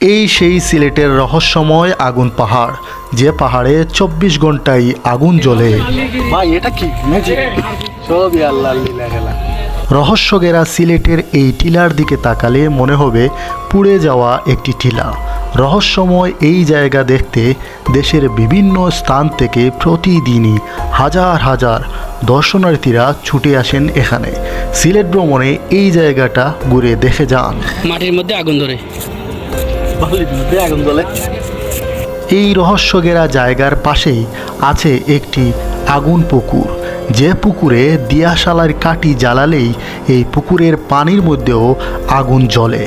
এই সেই সিলেটের রহস্যময় আগুন পাহাড় যে পাহাড়ে চব্বিশ ঘন্টায় আগুন জ্বলে। ভাই এটা কি? সবই আল্লাহ লীলা রহস্যগেরা সিলেটের এই টিলার দিকে তাকালে মনে হবে পুড়ে যাওয়া একটি টিলা। রহস্যময় এই জায়গা দেখতে দেশের বিভিন্ন স্থান থেকে প্রতিদিনই হাজার হাজার দর্শনার্থীরা ছুটে আসেন এখানে। সিলেট ভ্রমণে এই জায়গাটা ঘুরে দেখে যান। মাটির মধ্যে আগুন ধরে। আগুন জ্বলে এই রহস্যগেরা জায়গার পাশেই আছে একটি আগুন পুকুর। যে পুকুরে দিয়াশালার কাটি জ্বালালেই এই পুকুরের পানির মধ্যেও আগুন জ্বলে।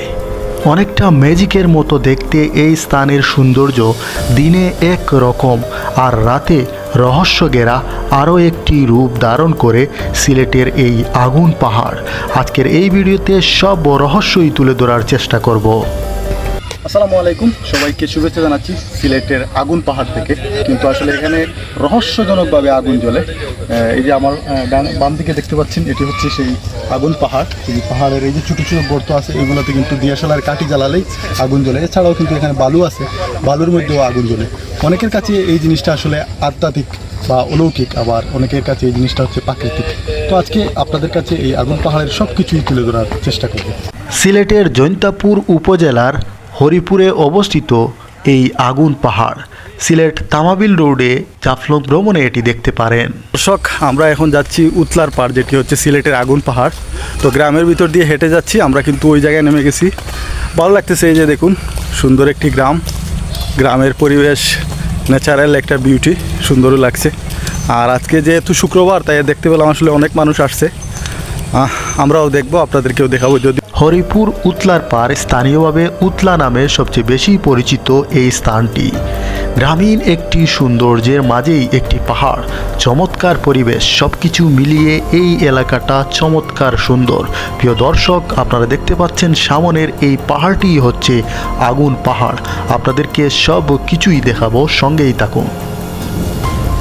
অনেকটা ম্যাজিকের মতো দেখতে এই স্থানের সৌন্দর্য দিনে এক রকম, আর রাতে রহস্যগেরা আরও একটি রূপ ধারণ করে সিলেটের এই আগুন পাহাড়। আজকের এই ভিডিওতে সব রহস্যই তুলে ধরার চেষ্টা করব। আসসালামু আলাইকুম। সবাইকে শুভেচ্ছা জানাচ্ছি সিলেটের আগুন পাহাড় থেকে। কিন্তু আসলে এখানে রহস্যজনকভাবে আগুন জ্বলে। এই যে আমার বাম দিকে দেখতে পাচ্ছেন, এটি হচ্ছে সেই আগুন পাহাড়। এই পাহাড়ের এই যে ছোটো ছোটো গর্ত আছে, এগুলোতে কিন্তু দিয়াশালার কাঠি জ্বালালেই আগুন জ্বলে। এছাড়াও কিন্তু এখানে বালু আছে, বালুর মধ্যেও আগুন জ্বলে। অনেকের কাছে এই জিনিসটা আসলে আধ্যাত্মিক বা অলৌকিক, আবার অনেকের কাছে এই জিনিসটা হচ্ছে প্রাকৃতিক। তো আজকে আপনাদের কাছে এই আগুন পাহাড়ের সব কিছুই তুলে ধরার চেষ্টা করব। সিলেটের জৈন্তাপুর উপজেলার হরিপুরে অবস্থিত এই আগুন পাহাড়। সিলেট তামাবিল রোডে জাফলং ভ্রমণে এটি দেখতে পারেন। দর্শক, আমরা এখন যাচ্ছি উতলার পাড়, যেটি হচ্ছে সিলেটের আগুন পাহাড়। তো গ্রামের ভিতর দিয়ে হেঁটে যাচ্ছি, আমরা কিন্তু ওই জায়গায় নেমে গেছি। ভালো লাগতেছে এই যে দেখুন, সুন্দর একটি গ্রাম। গ্রামের পরিবেশ ন্যাচারাল একটা বিউটি সুন্দরও লাগছে। আর আজকে যেহেতু শুক্রবার, তাই দেখতে পেলাম আসলে অনেক মানুষ আসছে। আমরাও দেখব আপনাদেরকেও দেখাবো। যদি হরিপুর উতলার পার স্থানীয়ভাবে উতলা নামে সবচেয়ে বেশি পরিচিত এই স্থানটি। গ্রামীণ একটি সৌন্দর্যের মাঝেই একটি পাহাড়। চমৎকার পরিবেশ সব কিছু মিলিয়ে এই এলাকাটা চমৎকার সুন্দর। প্রিয় দর্শক আপনারা দেখতে পাচ্ছেন সামনের এই পাহাড়টি হচ্ছে আগুন পাহাড়। আপনাদেরকে সব কিছুই দেখাবো সঙ্গেই থাকুন।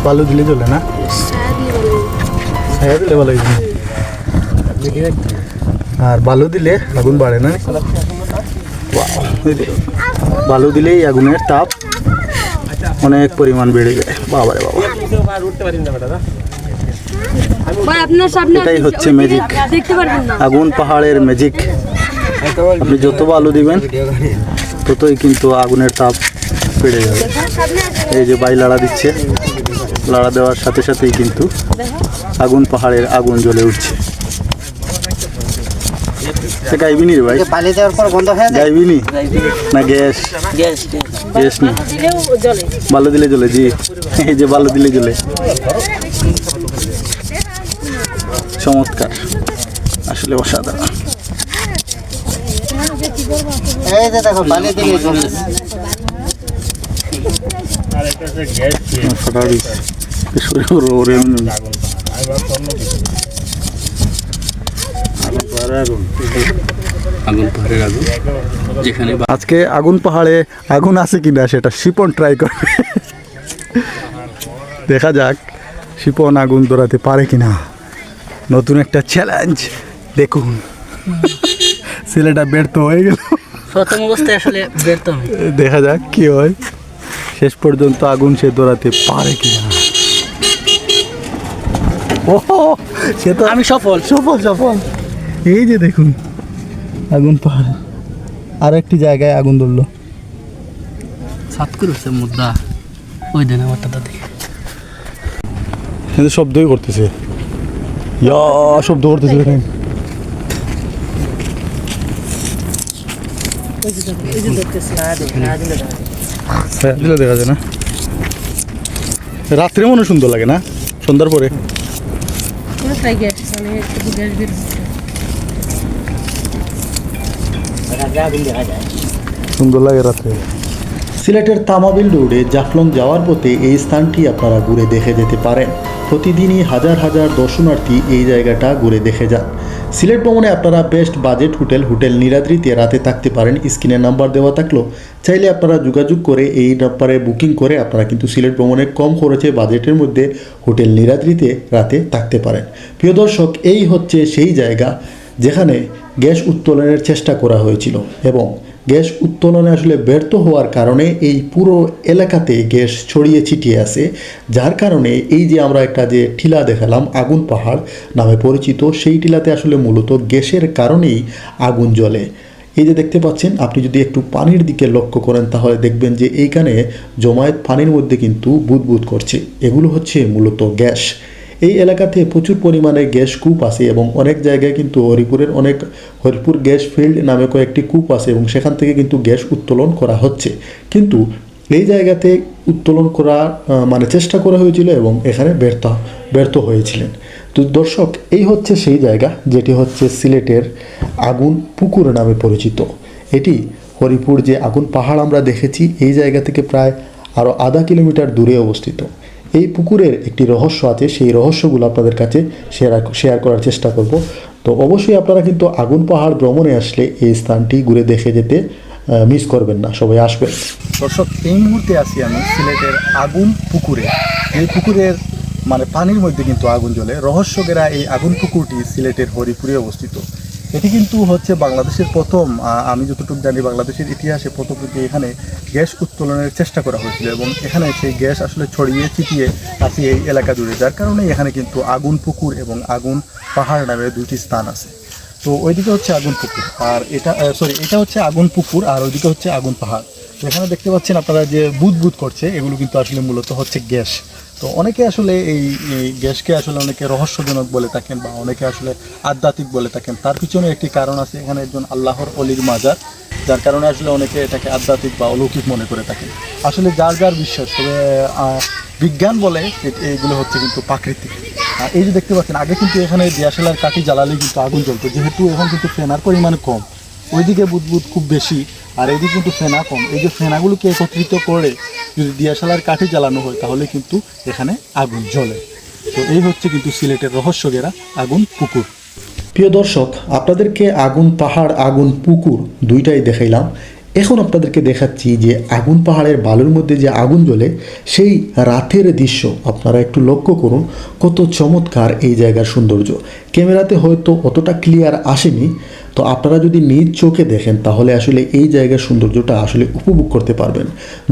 ভালো দিলে চলে না? হ্যাঁ ভালো আর বালু দিলে আগুন বাড়ে না? বালু দিলেই আগুনের তাপ অনেক পরিমাণ বেড়ে যায়। বাবা রে বাবা। ভাই আপনার সামনে এটাই হচ্ছে ম্যাজিক দেখতে পারবেন না। আগুন পাহাড়ের ম্যাজিক আপনি যত বালু দিবেন ততই কিন্তু আগুনের তাপ বেড়ে যাবে। এই যে বাই লাড়া দিচ্ছে লাড়া দেওয়ার সাথে সাথেই কিন্তু আগুন পাহাড়ের আগুন জ্বলে উঠছে। সে গাইবিনি রে ভাই। পানি দেওয়ার পর বন্ধ হয়ে গাইবিনি? না গ্যাস? Gas gas. জ্বলে। বালু দিলে জ্বলে জি। এই যে বালু দিলে জ্বলে। চমৎকার। আসলে অসাধারণ। এই যে দেখো পানি দিলে দিচ্ছে শুরু করব ওরে আগুন পাহাড়ের আগুন। যেখানে আজকে আগুন পাহাড়ে আগুন আছে কিনা সেটা শিপন ট্রাই করবে দেখা যাক শিপন আগুন ধরাতে পারে কিনা। নতুন একটা চ্যালেঞ্জ দেখুন। ছেলেটা ব্যর্থ হয়ে গেল। প্রথম অবস্থায় আসলে ব্যর্থ দেখা যাক কি হয়। শেষ পর্যন্ত আগুন সে দৌড়াতে পারে কিনা। ও সে তো আমি সফল। সফল সফল। এই যে দেখুন আগুন পাহাড়। আর একটি জায়গায় আগুন ধরলো। সাত করেছে মুদ্রা। ওই দিন আমার দাদা দেখে। কিন্তু শব্দই করতেছে। ইয়া শব্দ করতেছে দেখেন। হ্যাঁ, দিলে দেখা যায়। না। রাত্রে মনে সুন্দর লাগে না? সন্ধ্যার পরে পুরোটাই গ্যাস মানে একটু গ্যাস বের হচ্ছে। সুন্দর লাগে রাত্রে সিলেটের তামাবিল রোডে জাফলং যাওয়ার পথে এই স্থানটি আপনারা ঘুরে দেখে যেতে পারেন। প্রতিদিনই হাজার হাজার দর্শনার্থী এই জায়গাটা ঘুরে দেখে যান। সিলেট ভ্রমণে আপনারা বেস্ট বাজেট হোটেল হোটেল নিরাদ্রিতে রাতে থাকতে পারেন। স্ক্রিনে নাম্বার দেওয়া থাকল। চাইলে আপনারা যোগাযোগ করে এই নাম্বারে বুকিং করে আপনারা কিন্তু সিলেট ভ্রমণে কম খরচে বাজেটের মধ্যে হোটেল নিরাদ্রিতে রাতে থাকতে পারেন। প্রিয় দর্শক, এই হচ্ছে সেই জায়গা। যেখানে গ্যাস উত্তোলনের চেষ্টা করা হয়েছিল এবং গ্যাস উত্তোলনে আসলে ব্যর্থ হওয়ার কারণে এই পুরো এলাকাতে গ্যাস ছড়িয়ে ছিটিয়ে আছে, যার কারণে এই যে আমরা একটা যে টিলা দেখালাম, আগুন পাহাড় নামে পরিচিত, সেই টিলাতে আসলে মূলত গ্যাসের কারণেই আগুন জ্বলে। এই যে দেখতে পাচ্ছেন, আপনি যদি একটু পানির দিকে লক্ষ্য করেন, তাহলে দেখবেন যে এইখানে জমায়েত পানির মধ্যে কিন্তু বুদবুদ করছে। এগুলো হচ্ছে মূলত গ্যাস। এই এলাকাতে প্রচুর পরিমাণে গ্যাস কূপ আছে এবং অনেক জায়গায় কিন্তু হরিপুরের অনেক হরিপুর গ্যাস ফিল্ড নামে কয়েকটি কূপ আছে এবং সেখান থেকে কিন্তু গ্যাস উত্তোলন করা হচ্ছে। কিন্তু এই জায়গাতে উত্তোলন আহ, মানে চেষ্টা করা হয়েছিল এবং এখানে ব্যর্থ ব্যর্থ হয়েছিলেন। তো দর্শক এই হচ্ছে সেই জায়গা যেটি হচ্ছে সিলেটের আগুন পুকুর নামে পরিচিত। এটি হরিপুর যে আগুন পাহাড় আমরা দেখেছি এই জায়গা থেকে প্রায় আরও আধা কিলোমিটার দূরে অবস্থিত। এই পুকুরের একটি রহস্য আছে, সেই রহস্যগুলো আপনাদের কাছে শেয়ার শেয়ার করার চেষ্টা করব। তো অবশ্যই আপনারা কিন্তু আগুন পাহাড় ভ্রমণে আসলে এই স্থানটি ঘুরে দেখে যেতে মিস করবেন না, সবাই আসবেন। দর্শক, এই মুহূর্তে আছি আমি সিলেটের আগুন পুকুরে। এই পুকুরের মানে পানির মধ্যে কিন্তু আগুন জ্বলে। রহস্যকেরা এই আগুন পুকুরটি সিলেটের হরিপুরে অবস্থিত। এটি কিন্তু হচ্ছে বাংলাদেশের প্রথম আমি যতটুকু জানি বাংলাদেশের ইতিহাসে প্রথম কিন্তু এখানে গ্যাস উত্তোলনের চেষ্টা করা হয়েছিল এবং এখানে সেই গ্যাস আসলে ছড়িয়ে ছিটিয়ে আছে এই এলাকা জুড়ে, যার কারণে এখানে কিন্তু আগুন পুকুর এবং আগুন পাহাড় নামে দুটি স্থান আছে। তো ওইদিকে হচ্ছে আগুন পুকুর আর এটা সরি এটা হচ্ছে আগুন পুকুর আর ওইদিকে হচ্ছে আগুন পাহাড়। এখানে দেখতে পাচ্ছেন আপনারা যে বুদ বুদ করছে, এগুলো কিন্তু আসলে মূলত হচ্ছে গ্যাস। তো অনেকে আসলে এই গ্যাসকে আসলে অনেকে রহস্যজনক বলে থাকেন বা অনেকে আসলে আধ্যাত্মিক বলে থাকেন। তার পিছনে একটি কারণ আছে, এখানে একজন আল্লাহর অলির মাজার, যার কারণে আসলে অনেকে এটাকে আধ্যাত্মিক বা অলৌকিক মনে করে থাকেন। আসলে যার যার বিশ্বাস, তবে বিজ্ঞান বলে এ- এইগুলো হচ্ছে কিন্তু প্রাকৃতিক। আর এই যে দেখতে পাচ্ছেন, আগে কিন্তু এখানে দিয়াশালার কাঠি জ্বালালে কিন্তু আগুন জ্বলতো। যেহেতু এখন কিন্তু ফেনার পরিমাণ কম, ওইদিকে বুদবুদ খুব বেশি, আর এইদিকে কিন্তু ফেনা কম। এই যে ফেনাগুলোকে একত্রিত করে যদি দিয়াশালার কাঠি জ্বালানো হয়, তাহলে কিন্তু এখানে আগুন জ্বলে। তো এই হচ্ছে কিন্তু সিলেটের রহস্য ঘেরা আগুন পুকুর। প্রিয় দর্শক, আপনাদেরকে আগুন পাহাড়, আগুন পুকুর দুইটাই দেখাইলাম। এখন আপনাদেরকে দেখাচ্ছি যে আগুন পাহাড়ের বালুর মধ্যে যে আগুন জ্বলে, সেই রাতের দৃশ্য। আপনারা একটু লক্ষ্য করুন, কত চমৎকার এই জায়গার সৌন্দর্য। ক্যামেরাতে হয়তো অতটা ক্লিয়ার আসেনি। তো আপনারা যদি নিজ চোখে দেখেন, তাহলে আসলে এই জায়গার সৌন্দর্যটা আসলে উপভোগ করতে পারবেন।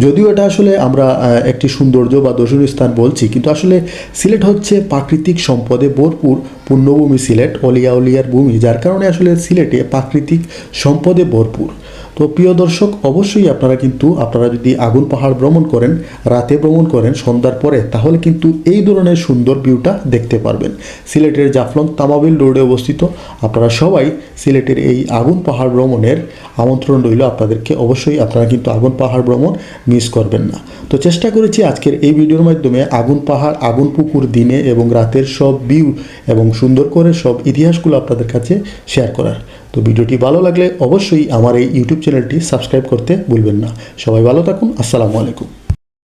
যদিও এটা আসলে আমরা একটি সৌন্দর্য বা দর্শনীয় স্থান বলছি, কিন্তু আসলে সিলেট হচ্ছে প্রাকৃতিক সম্পদে ভরপুর পূর্ণভূমি সিলেট, অলিয়া উলিয়ার ভূমি, যার কারণে আসলে সিলেটে প্রাকৃতিক সম্পদে ভরপুর। তো প্রিয় দর্শক, অবশ্যই আপনারা কিন্তু, আপনারা যদি আগুন পাহাড় ভ্রমণ করেন, রাতে ভ্রমণ করেন, সন্ধ্যার পরে, তাহলে কিন্তু এই ধরনের সুন্দর ভিউটা দেখতে পারবেন। সিলেটের জাফলং তামাবিল রোডে অবস্থিত। আপনারা সবাই সিলেটের এই আগুন পাহাড় ভ্রমণের আমন্ত্রণ রইল আপনাদেরকে। অবশ্যই আপনারা কিন্তু আগুন পাহাড় ভ্রমণ মিস করবেন না। তো চেষ্টা করেছি আজকের এই ভিডিওর মাধ্যমে আগুন পাহাড়, আগুন পুকুর দিনে এবং রাতের সব ভিউ এবং সুন্দর করে সব ইতিহাসগুলো আপনাদের কাছে শেয়ার করার। তো ভিডিওটি ভালো লাগলে অবশ্যই আমার এই ইউটিউব চ্যানেলটি সাবস্ক্রাইব করতে ভুলবেন না। সবাই ভালো থাকুন। আসসালামু আলাইকুম।